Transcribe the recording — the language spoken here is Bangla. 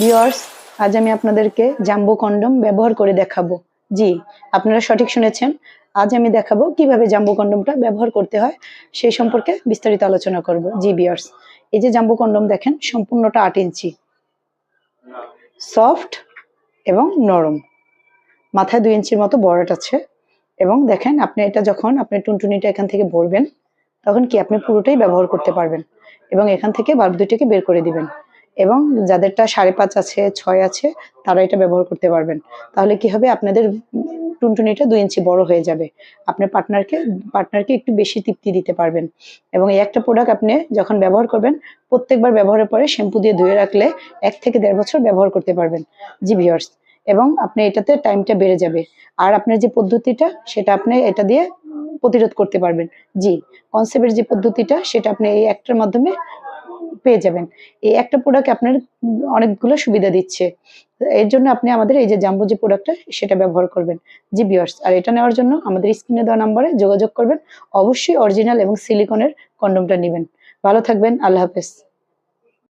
ভিউয়ার্স আজ আমি আপনাদেরকে জাম্বো কন্ডম ব্যবহার করে দেখাবো। জি, আপনারা সঠিক শুনেছেন। আজ আমি দেখাবো কীভাবে জাম্বো কন্ডমটা ব্যবহার করতে হয়, সেই সম্পর্কে বিস্তারিত আলোচনা করব। জি ভিউয়ার্স এই যে জাম্বো কন্ডম দেখেন, সম্পূর্ণটা আট ইঞ্চি। সফট এবং নরম। মাথায় দুই ইঞ্চির মতো বড়ট আছে। এবং দেখেন, আপনি এটা যখন আপনি টুনটুনিটা এখান থেকে ভরবেন, তখন কি আপনি পুরোটাই ব্যবহার করতে পারবেন। এবং এখান থেকে বাল্ব দুইটাকে বের করে দিবেন। এবং যাদেরটা সাড়ে পাঁচ আছে, ছয় আছে, তারা এটা ব্যবহার করতে পারবেন। তাহলে কি হবে? আপনাদের টুনটুনিটা দুই ইঞ্চি বড় হয়ে যাবে। আপনার পার্টনারকে পার্টনারকে একটু বেশি তৃপ্তি দিতে পারবেন। এবং এই একটা প্রোডাক্ট আপনি যখন ব্যবহার করবেন, প্রত্যেকবার ব্যবহারের পরে শ্যাম্পু দিয়ে ধুয়ে রাখলে এক থেকে দেড় বছর ব্যবহার করতে পারবেন। জি ভিওর্স এবং আপনি এটাতে টাইমটা বেড়ে যাবে। আর আপনার যে পদ্ধতিটা, সেটা আপনি এটা দিয়ে প্রতিরোধ করতে পারবেন। জি কনসেপ্টের যে পদ্ধতিটা, সেটা আপনি এই একটার মাধ্যমে পেয়ে যাবেন। এই একটা প্রোডাক্ট আপনার অনেকগুলো সুবিধা দিচ্ছে। এর জন্য আপনি আমাদের এই যে জাম্বো যে প্রোডাক্টটা সেটা ব্যবহার করবেন। জি বিয়ার্স আর এটা নেওয়ার জন্য আমাদের স্ক্রিনে দেওয়া নাম্বারে যোগাযোগ করবেন। অবশ্যই অরিজিনাল এবং সিলিকনের কন্ডমটা নেবেন। ভালো থাকবেন, আল্লাহ হাফেজ।